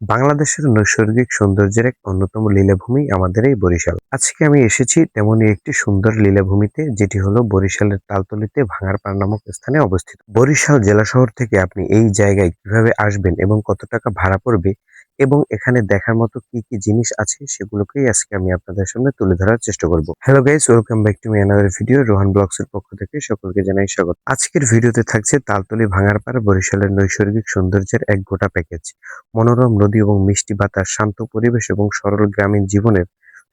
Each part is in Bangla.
বাংলাদেশের নৈসর্গিক সৌন্দর্যের এক অন্যতম লীলাভূমি আমাদের এই বরিশাল। আজকে আমি এসেছি তেমনই একটি সুন্দর লীলাভূমিতে, যেটি হলো বরিশালের তালতলিতে ভাঙারপাড় নামক স্থানে অবস্থিত। বরিশাল জেলা শহর থেকে আপনি এই জায়গায় কীভাবে আসবেন এবং কত টাকা ভাড়া পড়বে এবং এখানে দেখার মতো কি কি জিনিস আছে সেগুলোকেই আজকে আমি আপনাদের সামনে তুলে ধরার চেষ্টা করব। Hello guys welcome back to another video Rohan vlogs এর পক্ষ থেকে সকলকে জানাই স্বাগত। আজকের ভিডিওতে থাকছে তালতলি ভাঙার ভাঙারপাড় বরিশালের নৈসর্গিক সৌন্দর্যের এক গোটা প্যাকেজ মনোরম নদী এবং মিষ্টি বাতাস, শান্ত পরিবেশ এবং সরল গ্রামীণ জীবনের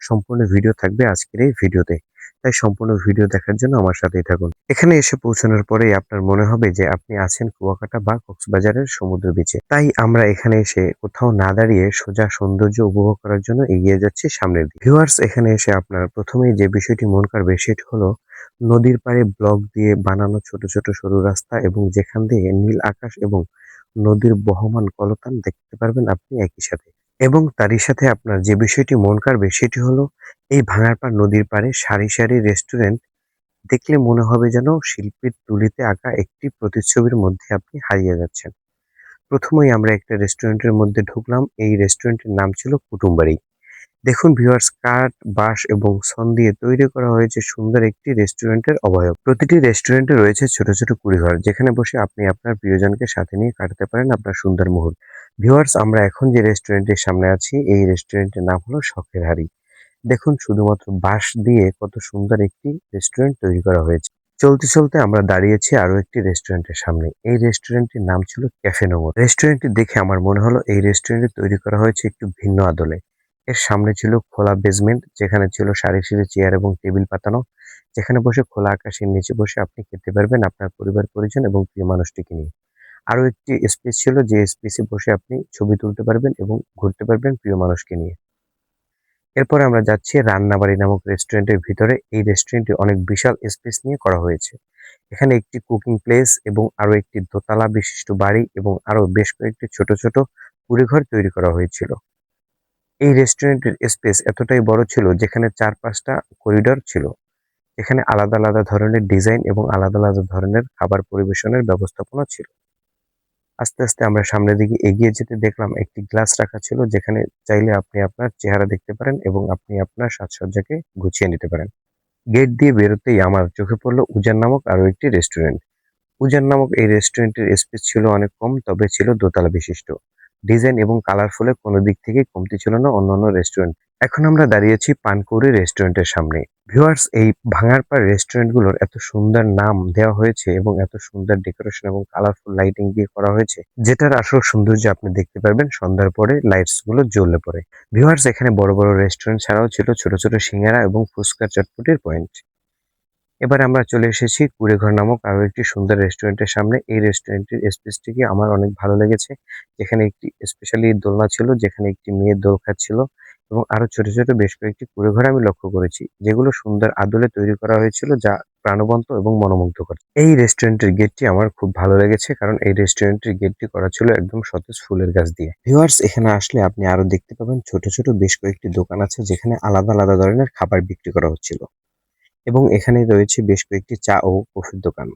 সম্পূর্ণ ভিডিও থাকবে আজকের এই ভিডিওতে। তাই সম্পূর্ণ ভিডিও দেখার জন্য আমার সাথেই থাকুন। এখানে এসে পৌঁছানোর পরেই আপনার মনে হবে যে আপনি আছেন কুয়াকাটা বা কক্সবাজারের সমুদ্র বিচে। তাই আমরা এখানে এসে কোথাও না দাঁড়িয়ে সোজা সৌন্দর্য উপভোগ করার জন্য এগিয়ে যাচ্ছি সামনের দিকে। ভিউয়ার্স, এখানে এসে আপনার প্রথমেই যে বিষয়টি মন কাড়বে সেটি হলো নদীর পাড়ে ব্লক দিয়ে বানানো ছোট ছোট সরু রাস্তা এবং যেখান দিয়ে নীল আকাশ এবং নদীর বহমান কলতান দেখতে পারবেন আপনি একই সাথে। এবং তারই সাথে আপনার যে বিষয়টি মন কাড়বে সেটি হলো, এই ভাঙারপাড় নদীর পাড়ে সারি সারি রেস্টুরেন্ট দেখলে মনে হবে যেন শিল্পীর তুলিতে আঁকা একটি প্রতিচ্ছবির মধ্যে আপনি হারিয়ে যাচ্ছেন। প্রথমেই আমরা একটা রেস্টুরেন্টের মধ্যে ঢুকলাম, এই রেস্টুরেন্টের নাম ছিল কুটুমবাড়ি। দেখুন ভিউয়ার্স কাঠ, বাঁশ এবং সন দিয়ে তৈরি করা হয়েছে সুন্দর একটি রেস্টুরেন্টের অবয়ব। প্রতিটি রেস্টুরেন্টে রয়েছে ছোট ছোট কুড়িঘর, যেখানে বসে আপনি আপনার প্রিয়জনকে সাথে নিয়ে কাটাতে পারেন আপনার সুন্দর মুহূর্ত। ভিউয়ার্স, আমরা এখন যে রেস্টুরেন্টের সামনে আছি, এই রেস্টুরেন্টের নাম হলো শখের হাড়ি। দেখুন, শুধুমাত্র বাঁশ দিয়ে কত সুন্দর একটি রেস্টুরেন্ট তৈরি করা হয়েছে। চলতে চলতে আমরা দাঁড়িয়েছি আরও একটি রেস্টুরেন্টের সামনে। এই রেস্টুরেন্টটির নাম ছিল ক্যাফে নোমর রেস্টুরেন্টটি দেখে আমার মনে হলো এই রেস্টুরেন্টটি তৈরি করা হয়েছে একটু ভিন্ন আদলে। এর সামনে ছিল খোলা বেসমেন্ট যেখানে ছিল সারি সারি চেয়ার এবং টেবিল পাতানো। যেখানে বসে খোলা আকাশের নিচে বসে আপনি খেতে পারবেন আপনার পরিবার, পরিজন এবং প্রিয় মানুষটিকে নিয়ে। আরও একটি স্পেস ছিল যে স্পেসে বসে আপনি ছবি তুলতে পারবেন এবং ঘুরতে পারবেন প্রিয় মানুষকে নিয়ে। এরপর আমরা যাচ্ছি রান্নাবাড়ি নামক রেস্টুরেন্টের ভিতরে। এই রেস্টুরেন্টটি অনেক বিশাল স্পেস নিয়ে করা হয়েছে। এখানে একটি কুকিং প্লেস এবং আরও একটি দোতলা বিশিষ্ট বাড়ি এবং আরও বেশ কয়েকটি ছোট ছোট কুড়িঘর তৈরি করা হয়েছিল। এই রেস্টুরেন্টের স্পেস এতটাই বড় ছিল যেখানে চার পাঁচটা করিডর ছিল। এখানে আলাদা আলাদা ধরনের ডিজাইন এবং আলাদা আলাদা ধরনের খাবার পরিবেশনের ব্যবস্থাপনা ছিল। আস্তে আস্তে আমরা সামনের দিকে এগিয়ে যেতে দেখলাম, একটি গ্লাস রাখা ছিল যেখানে চাইলে আপনি আপনার চেহারা দেখতে পারেন এবং আপনি আপনার সাজসজ্জাকে গুছিয়ে নিতে পারেন। গেট দিয়ে বেরোতেই আমার চোখে পড়ল উজান নামক আরও একটি রেস্টুরেন্ট উজান নামক এই রেস্টুরেন্টের স্পেস ছিল অনেক কম, তবে ছিল দোতলা বিশিষ্ট। ডিজাইন এবং কালারফুলে কোনো দিক থেকে কমতি ছিল না অন্যান্য রেস্টুরেন্ট এখন আমরা দাঁড়িয়েছি পানকৌড়ি রেস্টুরেন্টের সামনে। ভিউয়ার্স এই ভাঙারপাড় রেস্টুরেন্টগুলোর এত সুন্দর নাম দেওয়া হয়েছে এবং এত সুন্দর ডেকোরেশন এবং কালারফুল লাইটিং দিয়ে করা হয়েছে, যেটার আসল সৌন্দর্য আপনি দেখতে পারবেন সন্ধ্যার পরে লাইটসগুলো জ্বললে পরে। ভিউয়ার্স এখানে বড় বড় রেস্টুরেন্ট ছাড়াও ছিল ছোট ছোট সিঙ্গারা এবং ফুচকা চটপটির পয়েন্ট এবার আমরা চলে এসেছি কুড়েঘর নামক আরও একটি সুন্দর রেস্টুরেন্টের সামনে। এই রেস্টুরেন্টের স্পেসটিকে আমার অনেক ভালো লেগেছে। যেখানে একটি স্পেশালি দোলনা ছিল, যেখানে একটি মেয়ে দোল খাচ্ছিল এবং আরও ছোট ছোট বেশ কয়েকটি কুড়েঘর আমি লক্ষ্য করেছি, যেগুলো সুন্দর আদলে তৈরি করা হয়েছিল, যা প্রাণবন্ত এবং মনোমুগ্ধকর। এই রেস্টুরেন্টের গেটটি আমার খুব ভালো লেগেছে, কারণ এই রেস্টুরেন্টের গেটটি করা ছিল একদম সতেজ ফুলের গাছ দিয়ে। ভিউয়ার্স এখানে আসলে আপনি আরও দেখতে পাবেন ছোট ছোট বেশ কয়েকটি দোকান আছে, যেখানে আলাদা আলাদা ধরনের খাবার বিক্রি করা হচ্ছিল। এবং এখানে রয়েছে বেশ কয়েকটি চা ও কফির দোকান।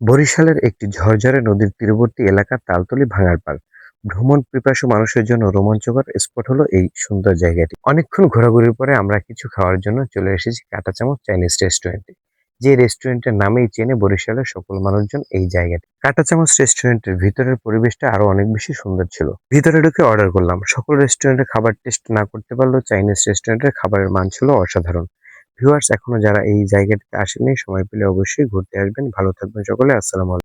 বরিশালের একটি ঝরঝরে নদীর তীরবর্তী এলাকা তালতলি ভাঙারপাড় ভ্রমণ পিপাসু মানুষের জন্য রোমাঞ্চকর স্পট হলো এই সুন্দর জায়গাটি। অনেকক্ষণ ঘোরাঘুরির পরে আমরা কিছু খাওয়ার জন্য চলে এসেছি কাটা চামচ চাইনিজ রেস্টুরেন্টে। যে রেস্টুরেন্টের নামেই চেনে বরিশালের সকল মানুষজন এই জায়গাটি। কাটা চামচ রেস্টুরেন্টের ভিতরের পরিবেশটা আরও অনেক বেশি সুন্দর ছিল। ভিতরে ঢুকে অর্ডার করলাম। সকল রেস্টুরেন্টের খাবার টেস্ট না করতে পারলেও চাইনিজ রেস্টুরেন্টের খাবারের মান ছিল অসাধারণ। ভিউয়ার্স এখনও যারা এই জায়গাটিতে আসেনি সময় পেলে অবশ্যই ঘুরতে আসবেন। ভালো থাকবেন সকলে, আসসালামু আলাইকুম।